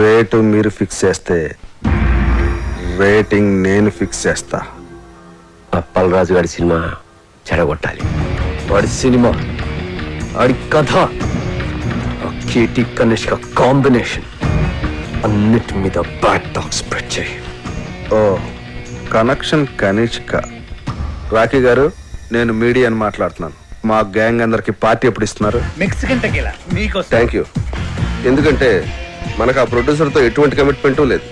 Rate మీరు fix చేస్తే rating నేను ఫిక్స్ చేస్తా. అప్పలరాజు గారి సినిమా చెడగొట్టాలి. వాడి సినిమా వాడి కథ కీటి కనిష్క కాంబినేషన్ అన్నిటి మీద బ్యాడ్ టాక్ స్ప్రెడ్ చేయి. ఓ కనెక్షన్ కనిష్క. రాఖీ గారు నేను మీడియాని మాట్లాడుతున్నాను. మా గ్యాంగ్ అందరికి పార్టీ ఎప్పుడు ఇస్తున్నారు? Mexican tequila thank you. ఎందుకంటే మనకు ఆ ప్రొడ్యూసర్తో ఎటువంటి కమిట్మెంట్ లేదు.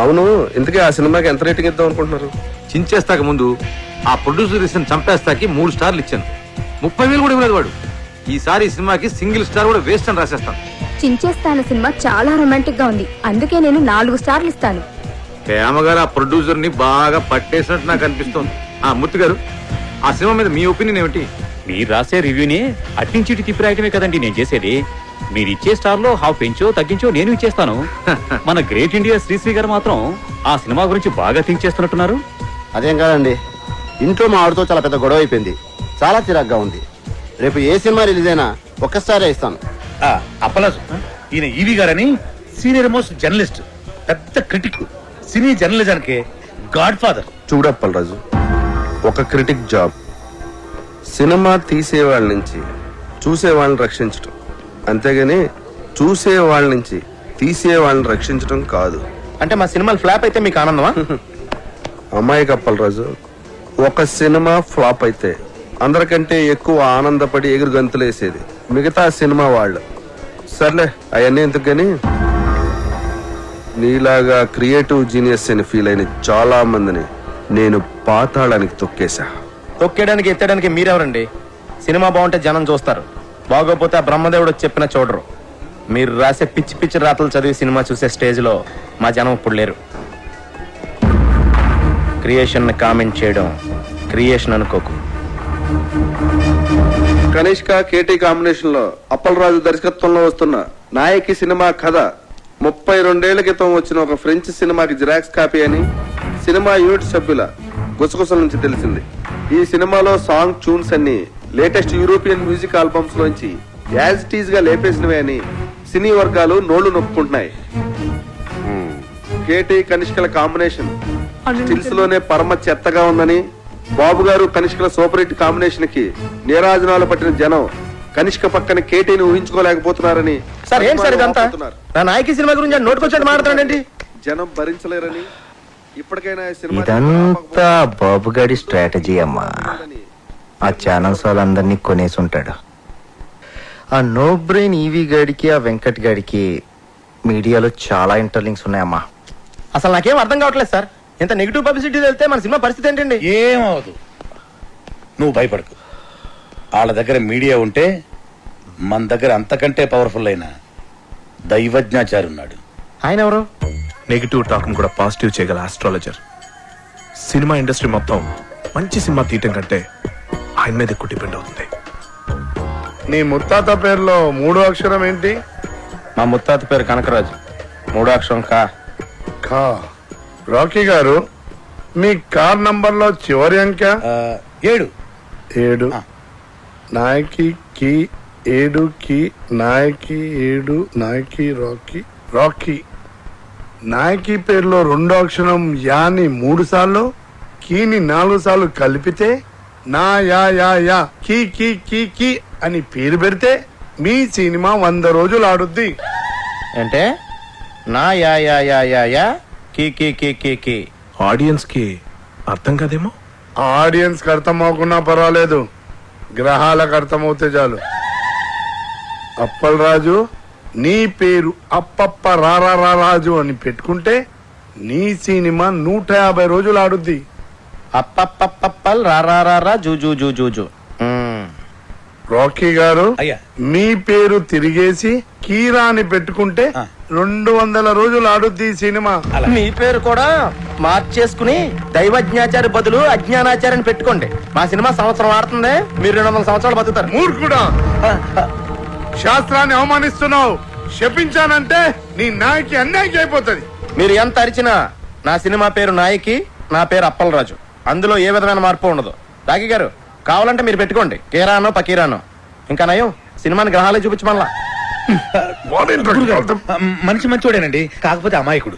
అవును ఇంతకీ ఆ సినిమాకి ఎంత రేటింగ్ ఇద్దాం అనుకుంటున్నారు? చించేస్తాక ముందు ఆ ప్రొడ్యూసర్ ఇచ్చిన చంపేస్తాకి మూడు స్టార్లు ఇచ్చాను. ముప్పై వేలు కూడా ఇవ్వలేదు వాడు. ఈసారి ఈ సినిమాకి సింగిల్ స్టార్ కూడా వేస్ట్ అని రాసేస్తాను. చించేస్తాను సినిమా చాలా రొమాంటిక్గా ఉంది. అందుకే నేను నాలుగు స్టార్లు ఇస్తాను. హేమగారు ఆ ప్రొడ్యూసర్ని బాగా పట్టేసినట్టు నాకు అనిపిస్తోంది. ఆ మూర్తి గారు ఆ సినిమా మీద మీ ఒపీనియన్ ఏమిటి? మీరు రాసే రివ్యూని అట్నుంచి తిప్పి రాయటమే కదండి నేను చేసేది. మీరు ఇచ్చే స్టార్లో హాఫ్ పెంచో తగ్గించో నేను ఇచ్చేస్తాను. మన గ్రేట్ ఇండియా శ్రీశ్రీ గారు మాత్రం ఆ సినిమా గురించి బాగా థింక్ చేస్తున్నట్టున్నారు. అదేం కాదండి ఇంట్లో మా ఆవిడతో చాలా పెద్ద గొడవ అయిపోయింది. చాలా చిరాగ్గా ఉంది. రేపు ఏ సినిమా రిలీజ్ అయినా ఒక్కసారే ఇస్తాను. అప్పలాజు ఈయన ఈవి గారని సీనియర్ మోస్ట్ జర్నలిస్ట్ పెద్ద క్రిటిక్ సినీ జర్నలిజానికి గాడ్ ఫాదర్ చూడప్పలరాజు ఒక క్రిటిక్ జాబ్. సినిమా తీసేవాళ్ళ నుంచి చూసేవాళ్ళని రక్షించటం. అంతేగాని చూసే వాళ్ళ నుంచి తీసే వాళ్ళని రక్షించడం కాదు. అంటే మా సినిమాలు ఫ్లాప్ అయితే మీకు ఆనందమా? అమ్మాయి కప్పలరాజు ఒక సినిమా ఫ్లాప్ అయితే అందరికంటే ఎక్కువ ఆనందపడి ఎగురు గంతులేసేది మిగతా సినిమా వాళ్ళు. సర్లే అవన్నీ ఎందుకు కానీ నీలాగా క్రియేటివ్ జీనియస్ అని ఫీల్ అయిన చాలా మందిని నేను పాతాళానికి తొక్కేశా. తొక్కేయడానికి ఎత్తడానికి మీరెవరండి? సినిమా బాగుంటే జనం చూస్తారు. బాగోపోతే ఆ బ్రహ్మదేవుడు చెప్పిన చూడరు. మీరు రాసే పిచ్చి పిచ్చి రాతలు చదివి సినిమా చూసే స్టేజ్లో మా జనం ఇప్పుడు లేరు. క్రియేషన్ కామెంట్ చేయడం క్రియేషన్ అనుకోకు. కనిష్క కేటీ కాంబినేషన్లో అప్పలరాజు దర్శకత్వంలో వస్తున్న నాయకి సినిమా కథ ముప్పై రెండేళ్ళ క్రితం వచ్చిన ఒక ఫ్రెంచ్ సినిమాకి జిరాక్స్ కాపీ అని సినిమా యూనిట్ సభ్యుల గుసగుసల నుంచి తెలిసింది. ఈ సినిమాలో సాంగ్ ట్యూన్స్ అన్ని లేటెస్ట్ యూరోపియన్ మ్యూజిక్ ఆల్బమ్స్ లోంచి యాజ్ టీజ్గా లేపేసినవే అని సినీ వర్గాలు నోళ్ళు నొప్పుకుంటున్నాయి. కేటీ కనిష్కల కాంబినేషన్ స్టిల్స్లోనే పరమ చెత్తగా ఉందని బాబు గారు కనిష్కల సూపర్ హిట్ కాంబినేషన్కి నీరాజనాలు పట్టిన జనం కనిష్క పక్కన కేటీని ఊహించుకోలేకపోతున్నారని సార్ ఏంటి సార్ ఇదంతా? నా నాయకి సినిమా గురించి నోటుకొచ్చేది మాట్లాడుతున్నాడండి జనం భరించలేరని ఇప్పటికైనా సినిమా ఇదంతా బాబుగాడి స్ట్రాటజీ అమ్మా. ఆ ఛానల్స్ వాళ్ళందరినీ కొనేసి ఉంటాడు ఆ నో బ్రెయిన్ ఈవీ గాడికి ఆ వెంకట్ గాడికి మీడియాలో చాలా ఇంటర్లింక్స్ ఉన్నాయమ్మా. అసలు నాకేం అర్థం కావట్లేదు సార్. ఇంత నెగిటివ్ పబ్లిసిటీ వెళ్తే మన సినిమా పరిస్థితి ఏంటండి? ఏమవదు నువ్వు భయపడకు. వాళ్ళ దగ్గర మీడియా ఉంటే మన దగ్గర అంతకంటే పవర్ఫుల్ అయిన దైవజ్ఞాచారి ఉన్నాడు ఆయన ఎవరు? నెగిటివ్ టాక్ కూడా పాజిటివ్ చేయగల ఆస్ట్రాలజర్ సినిమా ఇండస్ట్రీ మొత్తం మంచి సినిమా తీయటం కంటే ఆయన మీద ఎక్కువ డిపెండ్ అవుతుంది. నీ ముత్తాత పేరులో మూడో అక్షరం ఏంటి? మా ముత్తాత పేరు కనకరాజు. మూడో అక్షరం కా. ఖా రాకీ గారు మీ కార్ నంబర్లో చివరి అంక? ఏడు. ఏడు. నాయకి కి ఏడు కి నాయకి ఏడు నాయకి రాకీ రాకీ నాయకి పేరులో రెండో అక్షరం యాని మూడు సార్లు కీని నాలుగు సార్లు కలిపితే నా యా యా యా కీ కీ కీ కీ అని పేరు పెడితే మీ సినిమా వంద రోజులు ఆడుద్ది. అంటే నా యా యా యా యా యా కి కి కి కి కి. ఆడియన్స్కి అర్థం కాదేమో? ఆడియన్స్కి అర్థం అవ్వకున్నా పర్వాలేదు. గ్రహాలకు అర్థమవుతే చాలు. అప్పలరాజు నీ పేరు అప్పప్ప రారా రా రాజు అని పెట్టుకుంటే నీ సినిమా నూట యాభై రోజులు ఆడుద్ది. అప్పప్పప్పల్ రా రా రా రా జూ జూ జూ జూ జూ. రాకీ గారు అయ్యా. మీ పేరు తిరిగేసి కీరా అని పెట్టుకుంటే రెండు వందల రోజులు ఆడుద్ది ఈ సినిమా. మీ పేరు కూడా మార్చేసుకుని దైవజ్ఞాచారి బదులు అజ్ఞానాచార్యని పెట్టుకోండి. మా సినిమా సంవత్సరం ఆడుతుంది మీరు రెండు వందల సంవత్సరాలు బతుకుతారు. మూర్ఖుడా! శాస్త్రాన్ని అవమానిస్తున్నావు. శపించానంటే నీ నాయకి అన్యాయం అయిపోతుంది. మీరు ఎంత అరిచినా నా సినిమా పేరు నాయకి నా పేరు అప్పలరాజు. అందులో ఏ విధమైన మార్పు ఉండదు. రాగి గారు కావాలంటే మీరు పెట్టుకోండి. కీరానో పకీరానో. ఇంకా నయం సినిమాని గ్రహాలే గురుగారు, మనిషి మంచోడేనండి కాకపోతే అమాయకుడు.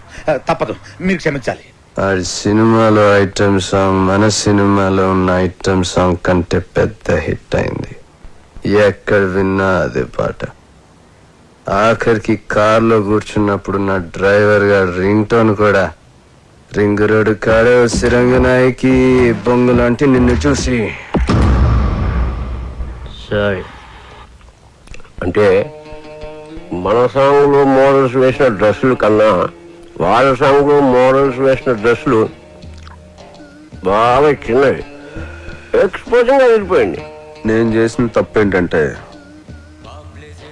తప్పదు మీరు క్షమించాలి. ఆ సినిమాలో ఐటమ్ సాంగ్ మన సినిమాలో ఉన్న ఐటమ్ సాంగ్ కంటే పెద్ద హిట్ అయింది. ఎక్కడ విన్నా అదే పాట. ఆఖరికి కార్లో కూర్చున్నప్పుడు నా డ్రైవర్గా రింగ్ టోన్ కూడా రింగ్ రోడ్డు కాడే సిరంగ నాయకి బొంగు లాంటి నిన్ను చూసి. సారీ. అంటే మన సాంగ్లో మోడల్స్ వేసిన డ్రెస్సులు కన్నా వాళ్ళ సాంగ్లో మోడల్స్ వేసిన డ్రెస్సులు బాగా చిన్నవి. ఎక్స్పోజింగ్ వెళ్ళిపోయింది. నేను చేసిన తప్పు ఏంటంటే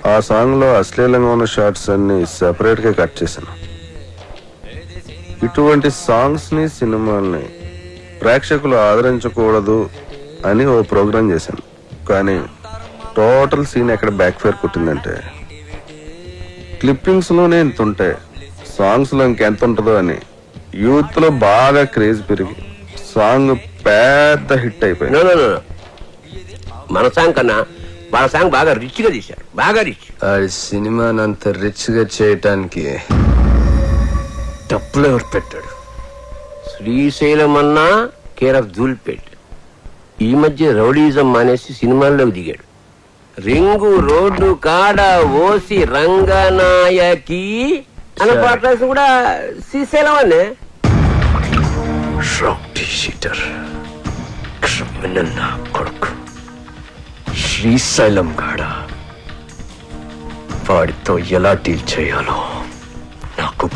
ఆ సాంగ్లో అశ్లీలంగా ఉన్న షార్ట్స్ అన్ని సెపరేట్గా కట్ చేశాను. ఇటువంటి సాంగ్స్ని సినిమాల్ని ప్రేక్షకులు ఆదరించకూడదు అని ఓ ప్రోగ్రాం చేశాను. కానీ టోటల్ సీన్ ఎక్కడ బ్యాక్ ఫైర్ కొట్టిందంటే క్లిప్పింగ్స్లోనే ఇంత ఉంటే సాంగ్స్లో ఇంకెంత ఉంటుందో అని యూత్లో బాగా క్రేజ్ పెరిగి సాంగ్ పెద్ద హిట్ అయిపోయింది. మన సాంగ్ కన్నా వాళ్ళ సాంగ్ బాగా రిచ్గా తీశారు. బాగా రిచ్ ఆ సినిమాని అంత రిచ్గా చేయటానికి డబ్బులు ఎవరు పెట్టాడు? శ్రీశైలం అన్నా కేర్ ఆఫ్ ధూల్పేట్ ఈ మధ్య రౌడీజం మానేసి సినిమాల్లోకి దిగాడు. రింగు రోడ్డు కాడ ఓసి రంగనాయకి అనే పాట కూడా శ్రీశైలం అనే. క్రిమినల్ నా కొడుకు. శ్రీశైలం గాడ వాడితో ఎలా డీల్ చేయాలో నాకు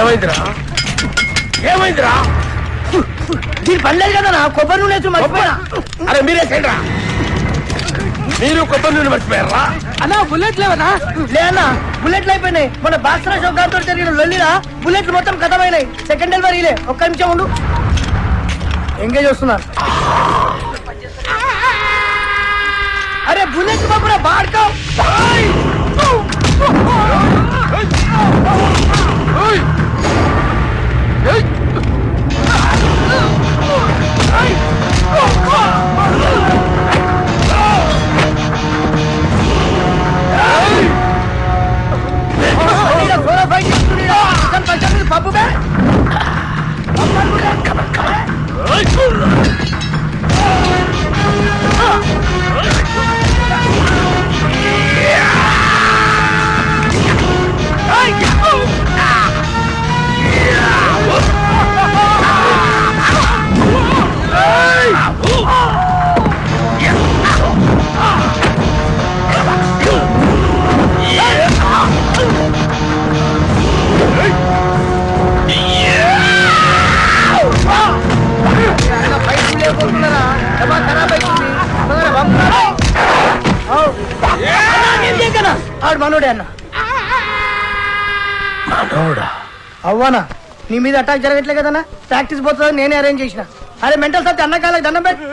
ఏమైందిరా? ఏమైందిరా? దీని పనిలేదు కదా నా కొబ్బరి నూనె అరే మీరేసేయండిరా. మీరు కొబ్బరి నూనె మర్చిపోయారా? అన్నా బుల్లెట్ లేవనా? లే అన్నా బుల్లెట్లు అయిపోయినాయి. మన బాక్సరా షాప్ గారితో జరిగిన లొల్లిరా బుల్లెట్లు మొత్తం కథమైనాయి. సెకండ్ డెలివరీ లే ఒక్క నిమిషం ఉండు. ఎంగేజ్ వస్తున్నారు అరే బుల్లెట్ బాబురా బాడుకో మనోడే అన్న. మనోడా? అవ్వనా? నీ మీద అటాక్ జరగట్లే కదన్నా? ప్రాక్టీస్ పోతుంది నేనే అరేంజ్ చేసిన. అరే మెంటల్ సత్తి అన్న కాలకు దండం పెట్టు